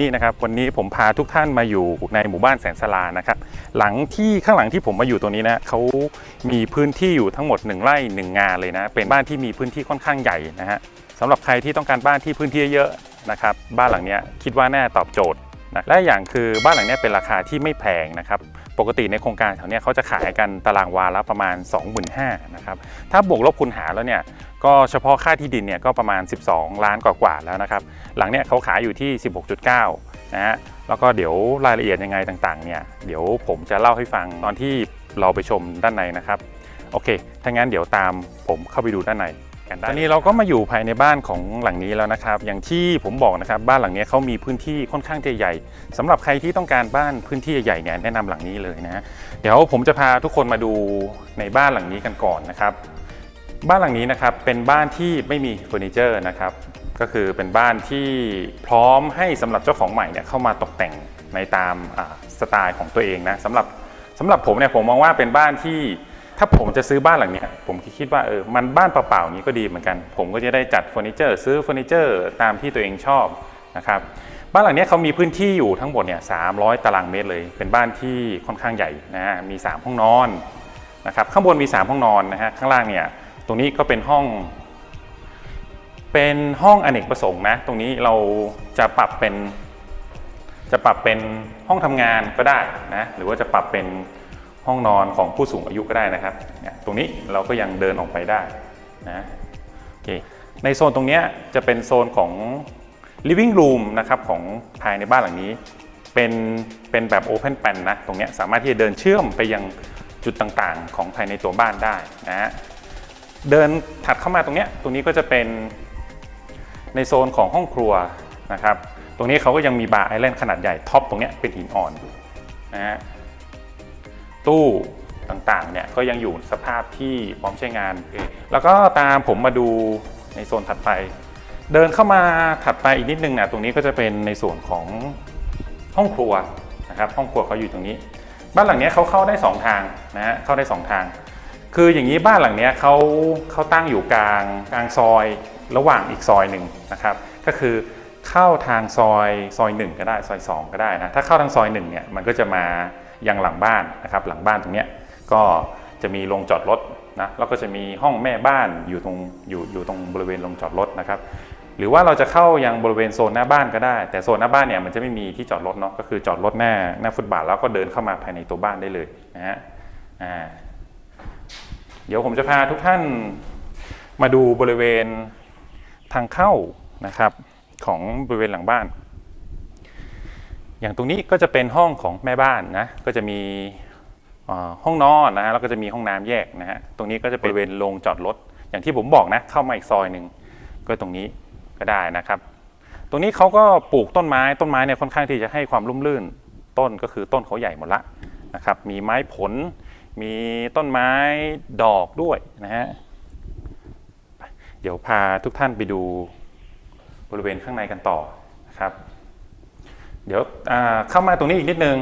นี่นะครับวันนี้ผมพาทุกท่านมาอยู่ในหมู่บ้านแสนสลานะครับหลังที่ข้างหลังที่ผมมาอยู่ตรงนี้นะเขามีพื้นที่อยู่ทั้งหมด 1 ไร่ 1 งานเลยนะเป็นบ้านที่มีพื้นที่ค่อนข้างใหญ่นะฮะสำหรับใครที่ต้องการบ้านที่พื้นที่เยอะนะครับบ้านหลังนี้คิดว่าแน่ตอบโจทย์ นะและอย่างคือบ้านหลังนี้เป็นราคาที่ไม่แพงนะครับปกติในโครงการแถวเนี้ยเขาจะขายกันตารางวาละประมาณ 25,000นะครับถ้าบวกลบคูณหารแล้วเนี่ยก็เฉพาะค่าที่ดินเนี่ยก็ประมาณ 12 ล้านกว่าๆแล้วนะครับหลังเนี่ยเขาขายอยู่ที่ 16.9นะฮะแล้วก็เดี๋ยวรายละเอียดยังไงต่างๆเนี่ยเดี๋ยวผมจะเล่าให้ฟังตอนที่เราไปชมด้านในนะครับโอเคถ้างั้นเดี๋ยวตามผมเข้าไปดูด้านใน กันได้ตอนนี้เราก็มาอยู่ภายในบ้านของหลังนี้แล้วนะครับ อย่างที่ผมบอกนะครับบ้านหลังนี้เขามีพื้นที่ค่อนข้างจะใหญ่สำหรับใครที่ต้องการบ้านพื้นที่ใหญ่เนี่ยแนะนำหลังนี้เลยนะเดี๋ยวผมจะพาทุกคนมาดูในบ้านหลังนี้กันก่อนนะครับ บ้านหลังนี้นะครับเป็นบ้านที่ไม่มีเฟอร์นิเจอร์นะครับก็คือเป็นบ้านที่พร้อมให้สำหรับเจ้าของใหม่เนี่ยเข้ามาตกแต่งในตามสไตล์ของตัวเองนะสำหรับสำหรับผมเนี่ยผมมองว่าเป็นบ้านที่ ถ้าผมจะซื้อบ้านหลังเนี้ยผมคิดว่าเออมันบ้านเปล่าๆนี้ก็ดีเหมือนกัน ผมก็จะได้จัดเฟอร์นิเจอร์ ซื้อเฟอร์นิเจอร์ตามที่ตัวเองชอบนะครับบ้านหลังนี้เขามีพื้นที่อยู่ทั้งหมดเนี่ย300ตารางเมตรเลย เป็นบ้านที่ค่อนข้างใหญ่นะฮะมี 3 ห้องนอนนะครับข้างบนมี 3 ห้องนอนนะฮะข้างล่างเนี่ยตรงนี้ก็เป็นห้อง เป็นห้องอเนกประสงค์นะตรงนี้เราจะปรับเป็นจะปรับเป็นห้องทำงานก็ได้นะหรือว่าจะปรับเป็น ห้องนอนของผู้สูงอายุก็ได้นะครับเนี่ยตรงนี้เราก็ยังเดินออกไปได้นะโอเคในโซนตรงนี้จะเป็นโซนของ living room นะครับของภายในบ้านหลังนี้ เป็นเป็นแบบ open plan นะ ตรงนี้สามารถที่จะเดินเชื่อมไปยังจุดต่างๆ ของภายในตัวบ้านได้นะเดินถัดเข้ามาตรงนี้ตรงนี้ก็จะเป็นในโซนของห้องครัวนะครับ ตรงนี้เขาก็ยังมีบาร์ไอแลนด์ขนาดใหญ่ท็อปตรงนี้เป็นหินอ่อนนะฮะ ตู้ต่างๆเนี่ยก็ยังอยู่สภาพที่พร้อมใช้งาน แล้วก็ตามผมมาดูในโซนถัดไป เดินเข้ามาถัดไปอีกนิดนึงนะตรงนี้ก็จะเป็นในส่วนของห้องครัวนะครับห้องครัวเขาอยู่ตรงนี้ บ้านหลังนี้เขาเข้าได้สองทางนะฮะเข้าได้สองทาง คืออย่างนี้บ้านหลังนี้เขาเขาตั้งอยู่กลางกลางซอยระหว่างอีกซอยหนึ่งนะครับ ก็คือเข้าทางซอยซอยหนึ่งก็ได้ซอยสองก็ได้นะถ้าเข้าทางซอยหนึ่งเนี่ยมันก็จะมา ยังหลังบ้านนะครับหลังบ้านตรงเนี้ยก็จะมีโรงจอดรถนะแล้วก็จะมีห้องแม่บ้านอยู่ตรงอยู่อยู่ตรงบริเวณโรงจอดรถนะครับหรือว่าเราจะเข้ายังบริเวณโซนหน้าบ้านก็ได้ แต่โซนหน้าบ้านเนี่ยมันจะไม่มีที่จอดรถเนาะก็คือจอดรถหน้าหน้าฟุตบาทแล้วก็เดินเข้ามาภายในตัวบ้านได้เลยนะฮะอ่าเดี๋ยวผมจะพาทุกท่านมาดูบริเวณทางเข้านะครับของบริเวณหลังบ้าน อย่างตรงนี้ก็จะเป็นห้องของแม่บ้านนะ ก็จะมีห้องนอนนะฮะแล้วก็จะมีห้องน้ำแยกนะฮะ ตรงนี้ก็จะเป็นบริเวณโรงจอดรถ อย่างที่ผมบอกนะ เข้ามาอีกซอยหนึ่งก็ตรงนี้ก็ได้นะครับ ตรงนี้เขาก็ปลูกต้นไม้ ต้นไม้เนี่ยค่อนข้างที่จะให้ความร่มรื่น ต้นก็คือต้นเขาใหญ่หมดละนะครับ มีไม้ผล มีต้นไม้ดอกด้วยนะฮะ เดี๋ยวพาทุกท่านไปดูบริเวณข้างในกันต่อนะครับ เดี๋ยวเข้ามาตรงนี้อีกนิดนึง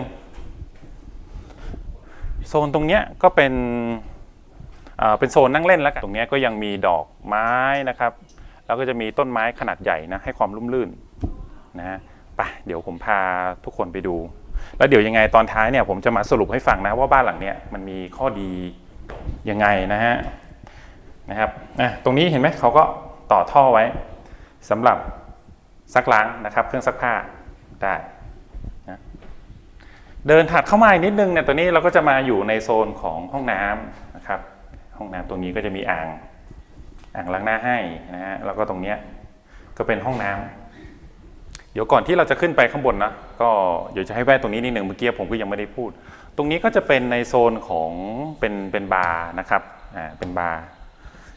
โซนตรงเนี้ยก็เป็นเป็นโซนนั่งเล่นแล้วกันตรงเนี้ยก็ยังมีดอกไม้นะครับ แล้วก็จะมีต้นไม้ขนาดใหญ่นะให้ความร่มรื่นนะฮะไปเดี๋ยวผมพาทุกคนไปดู แล้วเดี๋ยวยังไงตอนท้ายเนี่ยผมจะมาสรุปให้ฟังนะว่าบ้านหลังเนี้ยมันมีข้อดียังไงนะฮะนะครับอะตรงนี้เห็นไหมเขาก็ต่อท่อไว้สำหรับซักล้างนะครับ เครื่องซักผ้าได้ เดินถัดเข้ามาอีกนิดนึงเนี่ยตัวนี้เราก็จะมาอยู่ในโซนของห้องน้ำนะครับ ห้องน้ำตรงนี้ก็จะมีอ่างอ่างล้างหน้าให้นะฮะแล้วก็ตรงเนี้ยก็เป็นห้องน้ำเดี๋ยวก่อนที่เราจะขึ้นไปข้างบนนะก็เดี๋ยวจะให้แวะตรงนี้นิดหนึ่งเมื่อกี้ผมก็ยังไม่ได้พูด ตรงนี้ก็จะเป็นในโซนของเป็นเป็นบาร์นะครับอ่าเป็นบาร์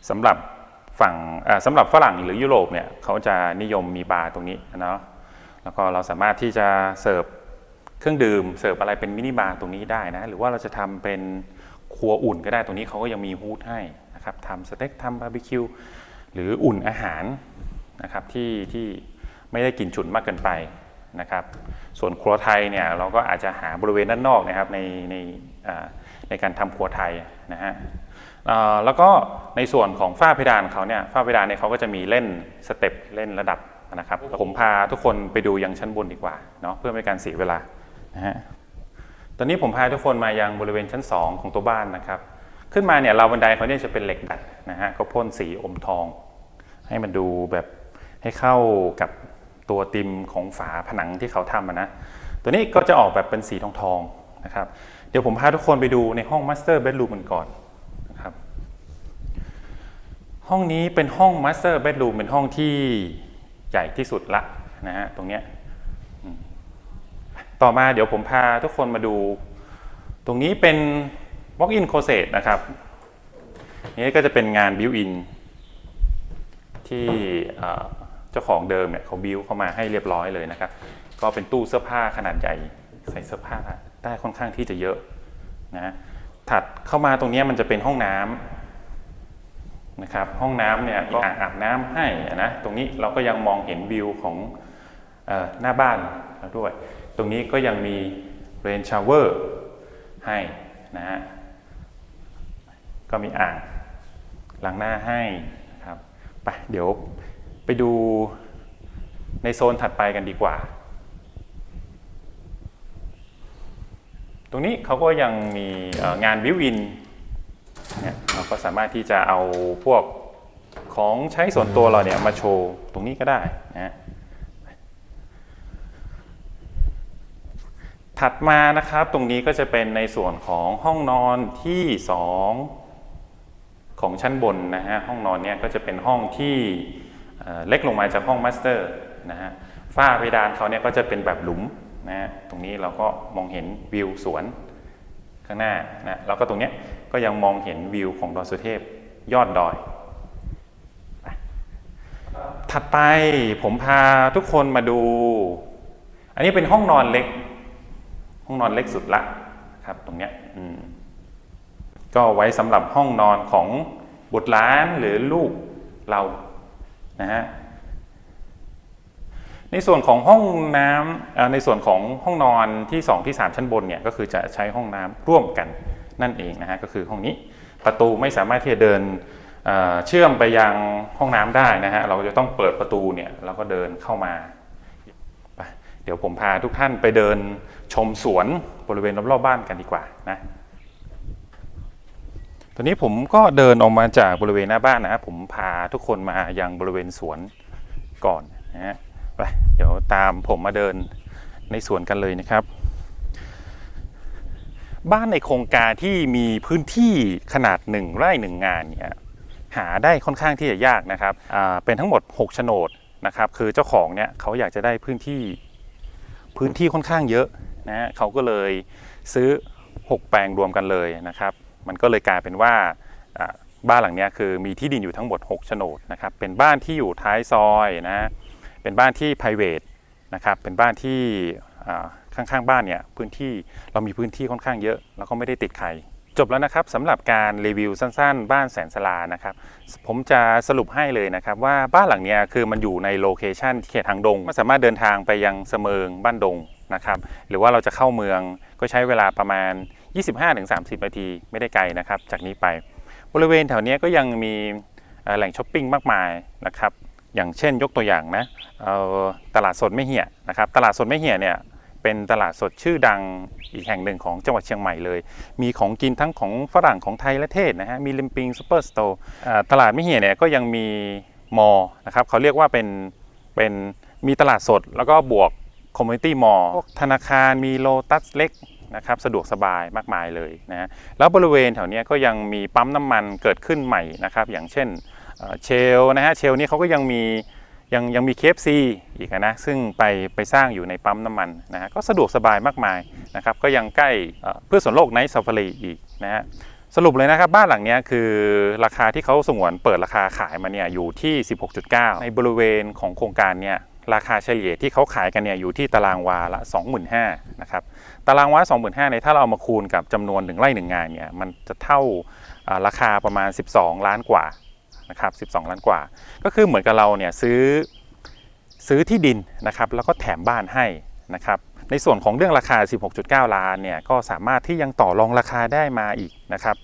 สำหรับฝั่งอ่าสำหรับฝรั่งหรือยุโรปเนี่ยเขาจะนิยมมีบาร์ตรงนี้เนาะแล้วก็เราสามารถที่จะเสิร์ฟ เครื่องดื่มเสิร์ฟอะไรเป็นมินิบาร์ตรงนี้ได้นะ หรือว่าเราจะทำเป็นครัวอุ่นก็ได้ตรงนี้เขาก็ยังมีฮูดให้นะครับทำสเต็กทำบาร์บีคิวหรืออุ่นอาหารนะครับที่ที่ไม่ได้กลิ่นฉุนมากเกินไปนะครับ ส่วนครัวไทยเนี่ยเราก็อาจจะหาบริเวณด้านนอกนะครับในในในการทำครัวไทยนะฮะแล้วก็ในส่วนของฝ้าเพดานเขาเนี่ยฝ้าเพดานเนี่ยเขาก็จะมีเล่นสเต็ปเล่นระดับนะครับผมพาทุกคนไปดูยังชั้นบนดีกว่าเนาะเพื่อไม่การเสียเวลา นะฮะตอนนี้ผมพาทุกคนมายังบริเวณชั้น 2 ของตัวบ้านนะครับ ขึ้นมาเนี่ยราวบันไดเขาเนี่ยจะเป็นเหล็กดัดนะฮะก็พ่นสีอมทอง ให้มันดูแบบให้เข้ากับตัวติมของฝาผนังที่เขาทำนะตัวนี้ก็จะออกแบบเป็นสีทองทองนะครับ เดี๋ยวผมพาทุกคนไปดูในห้อง Master Bedroom กันก่อนนะครับ ห้องนี้เป็นห้อง Master Bedroom เป็นห้องที่ใหญ่ที่สุดละนะฮะตรงเนี้ย ต่อมาเดี๋ยวผมพาทุกคนมาดู ตรงนี้เป็น walk-in closet นะครับนี่ก็จะเป็นงาน built-in ที่เจ้าของเดิมเนี่ยเขาบิวเข้ามาให้เรียบร้อยเลยนะครับ ก็เป็นตู้เสื้อผ้าขนาดใหญ่ใส่เสื้อผ้าได้ค่อนข้างที่จะเยอะนะถัดเข้ามาตรงนี้มันจะเป็นห้องน้ำนะครับ ห้องน้ำเนี่ยก็อาบน้ำให้นะ ตรงนี้เราก็ยังมองเห็นวิวของออหน้าบ้านแล้วด้วย ตรงนี้ก็ยังมีเรนชาวเวอร์ให้นะฮะก็มีอ่างล้างหน้าให้นะครับไปเดี๋ยวไปดูในโซนถัดไปกันดีกว่า ตรงนี้เขาก็ยังมีงานบิวอินเนี่ยเราก็สามารถที่จะเอาพวกของใช้ส่วนตัวเราเนี่ยมาโชว์ตรงนี้ก็ได้นะฮะ ถัดมานะครับตรงนี้ก็จะเป็นในส่วนของห้องนอนที่ 2 ของชั้นบนนะฮะห้องนอนเนี่ยก็จะเป็นห้องที่เล็กลงมาจากห้องมาสเตอร์นะฮะฝ้าเพดานเขาเนี่ยก็จะเป็นแบบหลุมนะฮะตรงนี้เราก็มองเห็นวิวสวนข้างหน้านะแล้วก็ตรงเนี้ยก็ยังมองเห็นวิวของดอยสุเทพยอดดอย ถัดไปผมพาทุกคนมาดู อันนี้เป็นห้องนอนเล็ก ห้องนอนเล็กสุดละครับ ตรงเนี้ยก็ไว้สำหรับห้องนอนของบุตรหลานหรือลูกเรานะฮะในส่วนของห้องน้ำในส่วนของห้องนอนที่2ที่3ชั้นบนเนี่ยก็คือจะใช้ห้องน้ำร่วมกันนั่นเองนะฮะก็คือห้องนี้ประตูไม่สามารถที่จะเดินเชื่อมไปยังห้องน้ำได้นะฮะเราจะต้องเปิดประตูเนี่ยแล้วก็เดินเข้ามา เดี๋ยวผมพาทุกท่านไปเดินชมสวนบริเวณรอบๆบ้านกันดีกว่านะตอนนี้ผมก็เดินออกมาจากบริเวณหน้าบ้านนะผมพาทุกคนมายังบริเวณสวนก่อนนะฮะไปเดี๋ยวตามผมมาเดินในสวนกันเลยนะครับ บ้านในโครงการที่มีพื้นที่ขนาดหนึ่งไร่หนึ่งงานเนี่ยหาได้ค่อนข้างที่จะยากนะครับเป็นทั้งหมด 6 โฉนดนะครับ คือเจ้าของเนี่ยเขาอยากจะได้พื้นที่ พื้นที่ค่อนข้างเยอะนะเขาก็เลยซื้อ 6 แปลงรวมกันเลยนะครับ มันก็เลยกลายเป็นว่าบ้านหลังนี้คือมีที่ดินอยู่ทั้งหมด 6 โฉนดนะครับ เป็นบ้านที่อยู่ท้ายซอยนะ เป็นบ้านที่ p r i v a t นะครับ เป็นบ้านที่อ่าข้างๆบ้านเนี่ยพื้นที่เรามีพื้นที่ค่อนข้างเยอะ แล้วก็ไม่ได้ติดใคร จบแล้วนะครับสำหรับการรีวิวสั้นๆ บ้านแสนสลานะครับผมจะสรุปให้เลยนะครับว่าบ้านหลังนี้คือมันอยู่ในโลเคชันเขตทางดงมันสามารถเดินทางไปยังเสมิงบ้านดงนะครับหรือว่าเราจะเข้าเมืองก็ใช้เวลาประมาณ 25-30 นาทีไม่ได้ไกลนะครับจากนี้ไป บริเวณแถวเนี้ยก็ยังมีแหล่งช้อปปิ้งมากมายนะครับอย่างเช่นยกตัวอย่างนะตลาดสดไม่เหี่ยนะครับตลาดสดไม่เหี่ยเนี่ย เป็นตลาดสดชื่อดังอีกแห่งหนึ่งของจังหวัดเชียงใหม่เลย มีของกินทั้งของฝรั่งของไทยและเทศนะฮะ มีลิมปิงซูเปอร์สโตร์ตลาดไม่เหี่ยเนี่ยก็ยังมีมอนะครับเขาเรียกว่าเป็นเป็นมีตลาดสดแล้วก็บวกคอมมูนิตี้มอลธนาคารมีโลตัสเล็กนะครับสะดวกสบายมากมายเลยนะฮะแล้วบริเวณแถวนี้ก็ยังมีปั๊มน้ำมันเกิดขึ้นใหม่นะครับอย่างเช่นเชลนะฮะเชลนี่เขาก็ยังมี ยังยังมี KFC อีกนะซึ่งไปไปสร้างอยู่ในปั๊มน้ำมันนะฮะก็สะดวกสบายมากมายนะครับก็ยังใกล้เพื่อส่วนโลกไนท์ซาฟารีอีกนะฮะสรุปเลยนะครับบ้านหลังเนี้ยคือราคาที่เขาสงวนเปิดราคาขายมาเนี่ยอยู่ที่ 16.9 ในบริเวณของโครงการเนี่ยราคาเฉลี่ยที่เขาขายกันเนี่ยอยู่ที่ตารางวาละ 25,000นะครับตารางวา 25,000เนี่ยถ้าเราเอามาคูณกับจำนวนหนึ่งไร่หนึ่งงานเนี่ยมันจะเท่าอ่าราคาประมาณ 12 ล้านกว่า นะครับ12 ล้านกว่า ก็คือเหมือนกับเราเนี่ยซื้อซื้อที่ดินนะครับแล้วก็แถมบ้านให้นะครับในส่วนของเรื่องราคา 16.9 ล้านเนี่ยก็สามารถที่ยังต่อรองราคาได้มาอีกนะครับ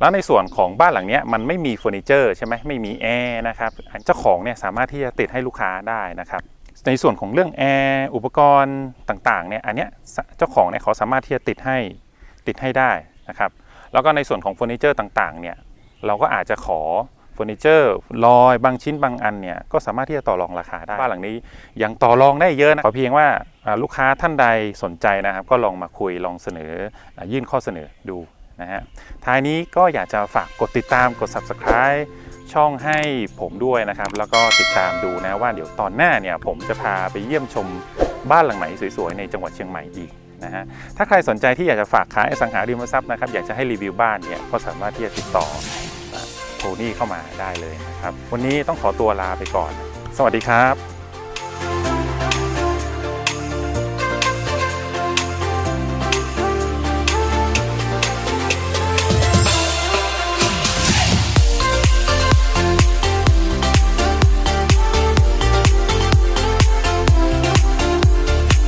แล้วในส่วนของบ้านหลังเนี้ยมันไม่มีเฟอร์นิเจอร์ใช่ไหมไม่มีแอร์นะครับเจ้าของเนี่ยสามารถที่จะติดให้ลูกค้าได้นะครับในส่วนของเรื่องแอร์อุปกรณ์ต่างๆเนี่ยอันเนี้ยเจ้าของเนี่ยเขาสามารถที่จะติดให้ติดให้ได้นะครับแล้วก็ในส่วนของเฟอร์นิเจอร์ต่างๆเนี่ยเราก็อาจจะขอ เฟอร์นิเจอร์ลอยบางชิ้นบางอันเนี่ยก็สามารถที่จะต่อรองราคาได้บ้านหลังนี้ยังต่อรองได้เยอะนะขอเพียงว่าลูกค้าท่านใดสนใจนะครับ ก็ลองมาคุยลองเสนอยื่นข้อเสนอดูนะฮะท้ายนี้ก็อยากจะฝากกดติดตามกด subscribe ช่องให้ผมด้วยนะครับ แล้วก็ติดตามดูนะว่าเดี๋ยวตอนหน้าเนี่ยผมจะพาไปเยี่ยมชมบ้านหลังไหนสวยๆในจังหวัดเชียงใหม่อีกนะฮะถ้าใครสนใจที่อยากจะฝากขายสังหาริมทรัพย์นะครับ อยากจะให้รีวิวบ้านเนี่ยก็สามารถที่จะติดต่อ โทนี่เข้ามาได้เลยนะครับ วันนี้ต้องขอตัวลาไปก่อน สวัสดีครับ